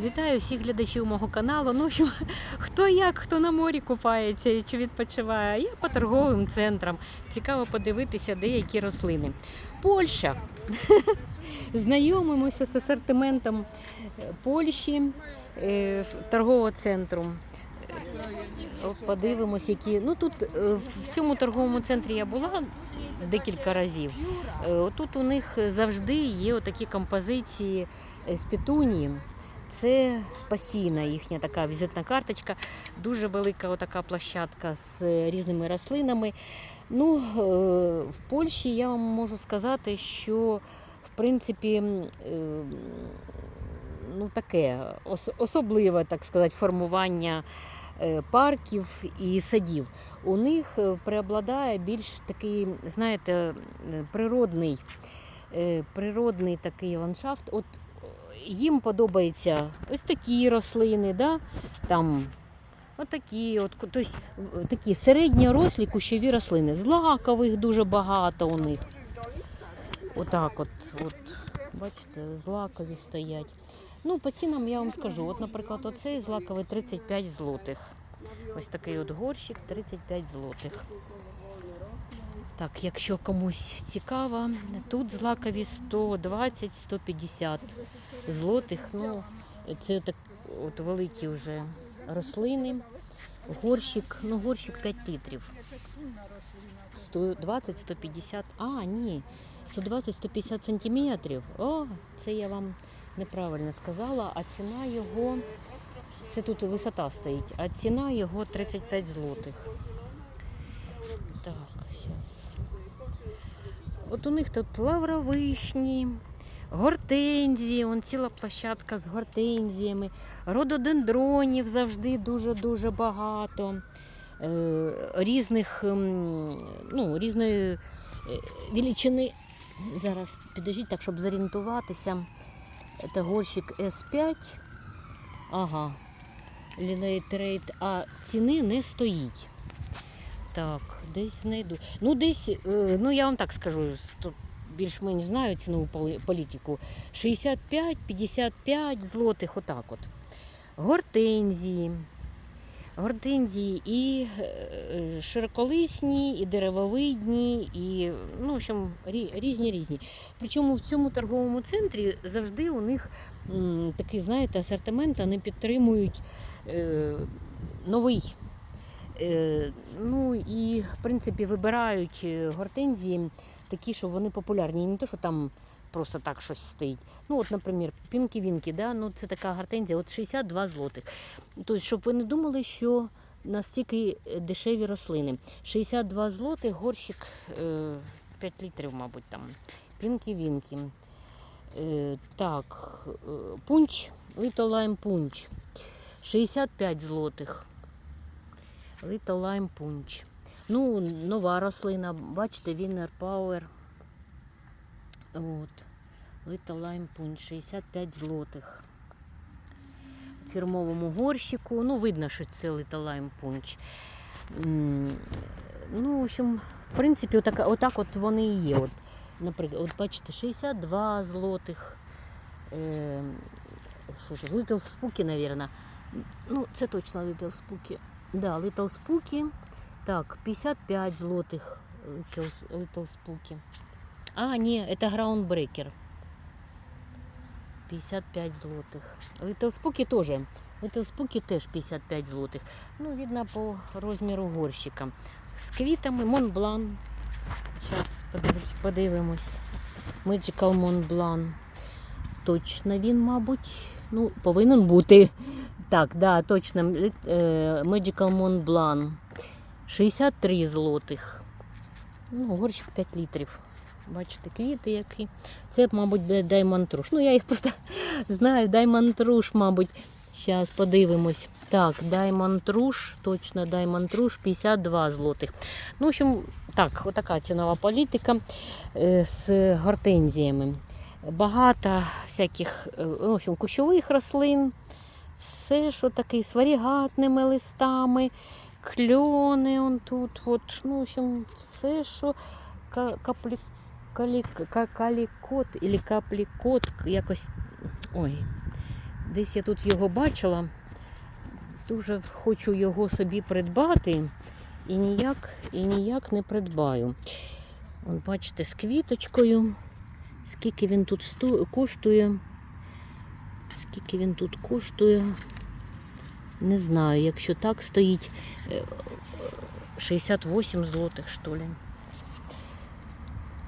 Вітаю всіх глядачів мого каналу. Ну що хто як, хто на морі купається чи відпочиває. Я по торговим центрам. Цікаво подивитися деякі рослини. Польща. Знайомимося з асортиментом е, Польщі е, торгового центру. От подивимось, які. Ну тут е, в цьому торговому центрі я була декілька разів. Е, Тут у них завжди є отакі композиції е, з петунії. Це постійна їхня така візитна карточка, дуже велика отака площадка з різними рослинами. Ну, е, в Польщі я вам можу сказати, що в принципі е, ну, таке ос- особливе, так сказати, формування е, парків і садів. У них преобладає більш такий, знаєте, природний, природний такий ландшафт. От їм подобаються ось такі рослини, да? там отакі, от, тобто, такі середньорослі кущові рослини. Злакових дуже багато у них. Отак от, от, бачите, злакові стоять. Ну, по цінам я вам скажу. От, наприклад, оцей злаковий 35 злотих. Ось такий от горщик 35 злотих. Так, якщо комусь цікаво, тут злакові 120-150 злотих. Ну, це так от великі вже рослини. Горщик, ну горщик 5 літрів. 120-150, а, ні, 120-150 сантиметрів. О, це я вам неправильно сказала, а ціна його, це тут висота стоїть, а ціна його 35 злотих. Так, зараз. От у них тут лавровишні, гортензії, он ціла площадка з гортензіями, рододендронів завжди дуже-дуже багато. Е, різних, ем, ну, різної е, величини. Зараз підождіть так, щоб зорієнтуватися. Це горщик S5. Ага. лілейтрейд, а ціни не стоїть. Так, десь знайду. Ну, десь, е, ну я вам так скажу, більш-менш знаю цінову поли- політику. 65-55 злотих, отак от. Гортензії. Гортензії і е, широколисні, і деревовидні, і ну, в общем, різні різні. Причому в цьому торговому центрі завжди у них такий, знаєте, асортимент, вони підтримують е, новий. Е, ну і в принципі вибирають е, гортензії такі, що вони популярні. Не те, що там просто так щось стоїть. Ну, от, наприклад, пінкі-вінкі, да? ну, це така гортензія, от 62 злотих. Тобто, щоб ви не думали, що настільки е, дешеві рослини. 62 злотих, горщик е, 5 літрів, мабуть, там. Пінкі-вінкі. Е, так, е, пунч, Lime пунч. 65 злотих. Little Lime Punch. Ну, нова рослина, бачите, Winner Power. От. Little Lime Punch, 65 злотих. В фірмовому горщику. Ну, видно, що це Little Lime Punch. Ну, в общем, в принципі, отак, отак от вони і є. От, наприклад, от бачите, 62 злотих. Е, що це? Little Spooky, мабуть. Ну, це точно Little Spooky. Да, Little Spooky. Так, 55 злотых Little, Little Spooky. А, не, это Groundbreaker. 55 злотых. Little Spooky тоже. Little Spooky теж 55 злотих. Ну, видно по розміру горщика. З квітами Монблан. Зараз подивимось. подивимось. Magical Montblanc. Точно він, мабуть, ну, повинен бути. Так, да, точно. Лі- е, Mont Blanc. 63 злотих. Ну, горщик 5 літрів. Бачите, квіти які. Це, мабуть, Rouge. Ну, я їх просто знаю, Rouge, мабуть. Зараз подивимось. Так, Rouge, точно Rouge 52 злотих. Ну, в общем, так, отака цінова політика е, з гортензіями. Багато всяких е, в общем, кущових рослин, все, що таке, з варігатними листами, кльони он тут. От, ну, в общем, все, що ка- каплі, калі, калікот, або каплікот, якось. Ой, Десь я тут його бачила. Дуже хочу його собі придбати і ніяк, і ніяк не придбаю. От бачите, з квіточкою. Скільки він тут коштує? Скільки він тут коштує? Не знаю, якщо так стоїть е, 68 злотих, що ли.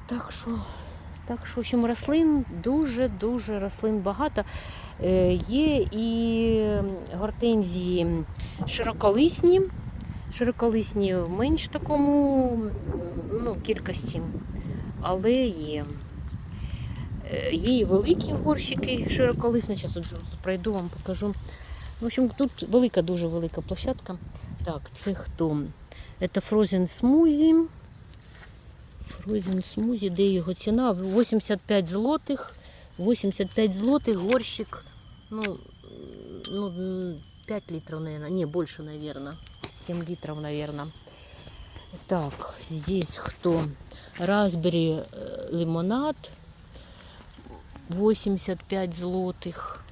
Так що, так що, в общем, рослин дуже-дуже рослин багато. Е, Є і гортензії широколисні, широколисні в менш такому ну, кількості, але є. Е, Є великі горщики широколисні. Зараз от пройду вам покажу. В общем, тут велика, дуже велика площадка. Так, це хто? Це Frozen Smoothie. Frozen Smoothie, де його ціна? 85 злотих. 85 злотих, горщик. Ну, ну 5 литров, наверное. Не, больше, наверное. 7 литров, наверное. Так, здесь кто? Raspberry э, лимонад. 85 злотых.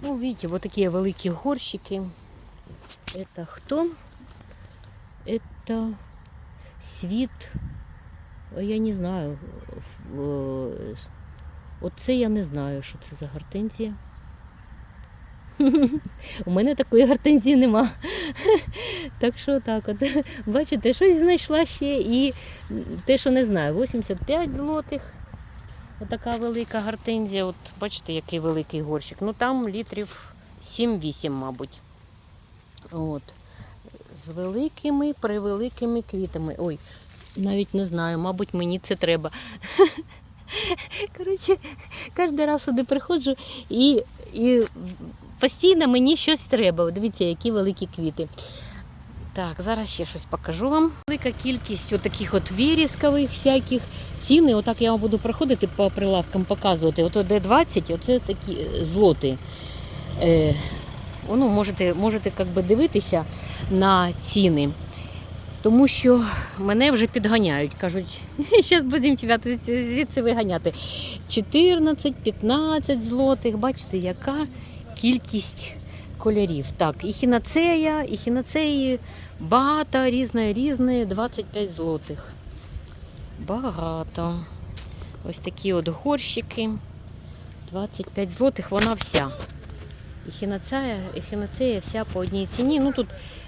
Ну, видите, вот такие великие горщики. Это кто? Это світ. Я не знаю. в- е, Оце я не знаю, що це за гортензія. У мене такої гортензії нема. Так що так от. Бачите, щось знайшла ще і те, що не знаю, 85 злотих. Отака велика гортензія. От бачите, який великий горщик. Ну там літрів 7-8, мабуть. От. З великими, превеликими квітами. Ой, навіть не знаю, мабуть, мені це треба. Коротше, кожен раз сюди приходжу і, і постійно мені щось треба. Дивіться, які великі квіти. Так, зараз ще щось покажу вам. Велика кількість таких от віріскових всяких. Ціни, отак я вам буду проходити по прилавкам, показувати. Ото де 20, оце такі е, злоти. Е, ну, можете, можете как би, дивитися на ціни. Тому що мене вже підганяють. Кажуть, зараз будемо тебе звідси виганяти. 14-15 злотих. Бачите, яка кількість кольорів. Так, і хінацея, і хінацеї багато, різне, різне, 25 злотих. Багато. Ось такі от горщики. 25 злотих, вона вся. І хінацея, і хінацея вся по одній ціні. Ну тут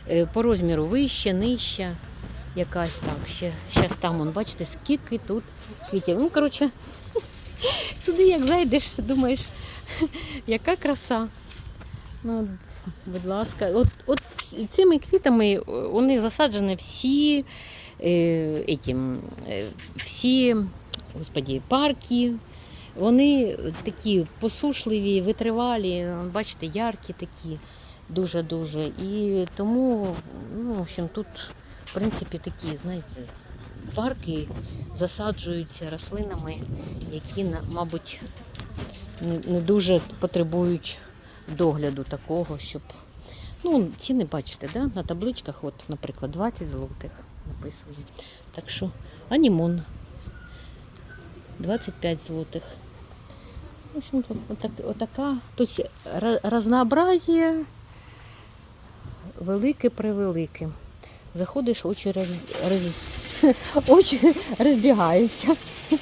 е, по розміру вище, нижче. Якась так. Ще, щас там, вон, бачите, скільки тут квітів. Ну, коротше, туди як зайдеш, думаєш, яка краса. Ну, будь ласка, от, от цими квітами у них засаджені всі, е, етім, е, всі господі, парки. Вони такі посушливі, витривалі, бачите, яркі такі, дуже-дуже. І тому, ну, в общем, тут, в принципі, такі, знаєте, парки засаджуються рослинами, які, мабуть, не дуже потребують догляду такого, щоб. Ну, ціни бачите, да? на табличках, от, наприклад, 20 злотих написано. Так що анімон 25 злотих. В общем, отак, отака. Тут разнообразие велике превелике. Заходиш, очі, роз, роз, очі розбігаються.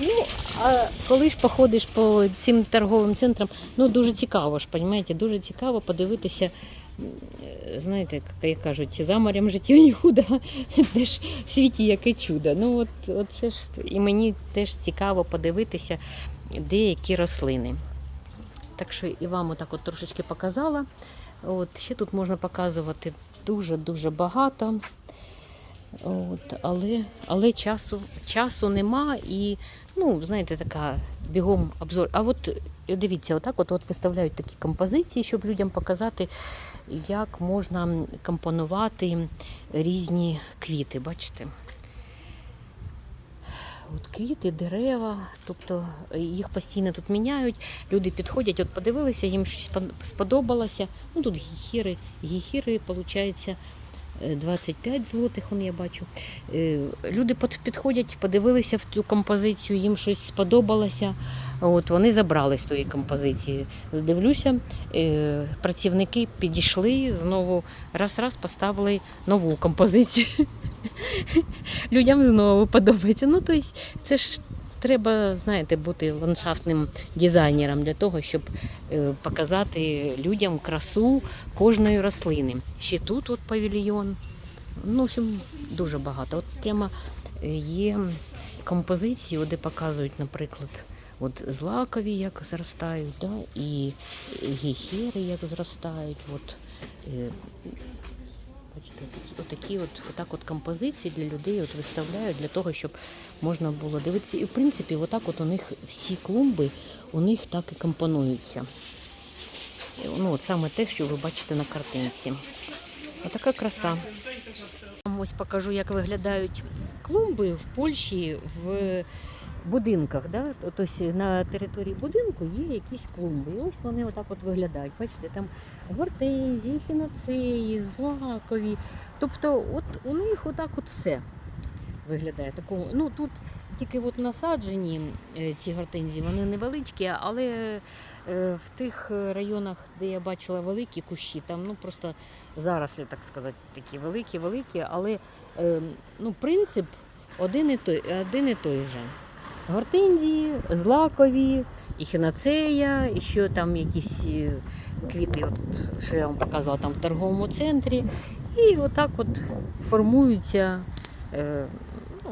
Ну, а коли ж походиш по цим торговим центрам, ну дуже цікаво ж, розумієте, дуже цікаво подивитися, е, знаєте, як, кажуть, за морем життя не худо, де ж в світі яке чудо. Ну от, от це ж і мені теж цікаво подивитися деякі рослини. Так що і вам отак от трошечки показала. От, ще тут можна показувати дуже-дуже багато. От, але але часу, часу нема і, ну, знаєте, така бігом обзор. А от е, дивіться, отак от, от виставляють такі композиції, щоб людям показати, як можна компонувати різні квіти. Бачите? От квіти, дерева, тобто е, їх постійно тут міняють. Люди підходять, от подивилися, їм щось сподобалося. Ну тут гіхіри, гіхіри, виходить, 25 злотих, он я бачу. Е, Люди підходять, подивилися в цю композицію, їм щось сподобалося. От вони забрали з тої композиції. Дивлюся, е, працівники підійшли, знову раз-раз поставили нову композицію. Людям знову подобається. Ну, тобто, це ж треба, знаєте, бути ландшафтним дизайнером для того, щоб е, показати людям красу кожної рослини. Ще тут от павільйон. Ну, в общем, дуже багато. От прямо е, є композиції, де показують, наприклад, от злакові, як зростають, да, і гіхери, як зростають. От, е, бачите, отакі от, отак от композиції для людей от виставляють для того, щоб можна було дивитися. І в принципі, отак от у них всі клумби, у них так і компонуються. Ну, от саме те, що ви бачите на картинці. Отака краса. Ось покажу, як виглядають клумби в Польщі в будинках. Да? Тобто на території будинку є якісь клумби. І ось вони отак от виглядають. Бачите, там гортензії, хіноцеї, злакові. Тобто, от у них отак от все виглядає. Такому, ну тут тільки от насаджені е, ці гортензії, вони невеличкі, але е, в тих районах, де я бачила великі кущі, там ну просто зарослі, так сказати, такі великі, великі, але е, ну, принцип один і той, один і той же. Гортензії, злакові, і і що там якісь е, квіти, от, що я вам показувала там в торговому центрі. І отак от формуються е, ну,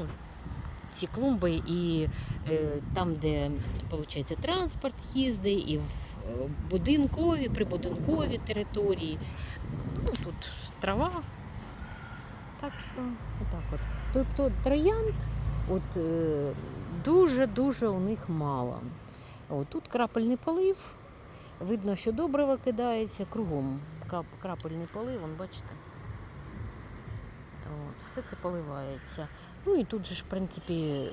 ці клумби, і е, там, де виходить, транспорт їздить, і в е, будинкові, прибудинкові території. Ну, тут трава. Так що, отак от. Тут, тут троянд от, е, дуже-дуже у них мало. От, тут крапельний полив. Видно, що добриво кидається кругом. Крапельний полив, вон, бачите. От, все це поливається. Ну і тут же ж, в принципі, е,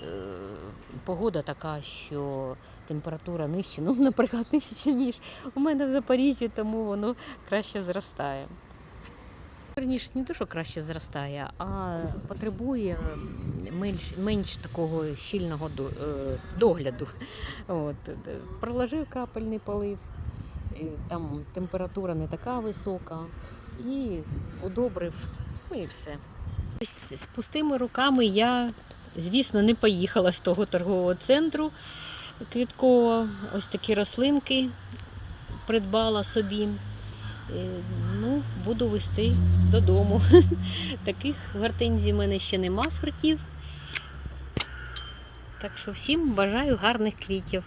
погода така, що температура нижча, ну, наприклад, нижча, ніж у мене в Запоріжжі, тому воно краще зростає. Верніше, не те, що краще зростає, а потребує менш, менш такого щільного е, догляду. От, е, проложив крапельний полив, там температура не така висока, і удобрив, ну і все. З пустими руками я, звісно, не поїхала з того торгового центру квіткового. Ось такі рослинки придбала собі. Е, Ну, буду вести додому. Таких гортензій в мене ще нема сортів. Так що всім бажаю гарних квітів.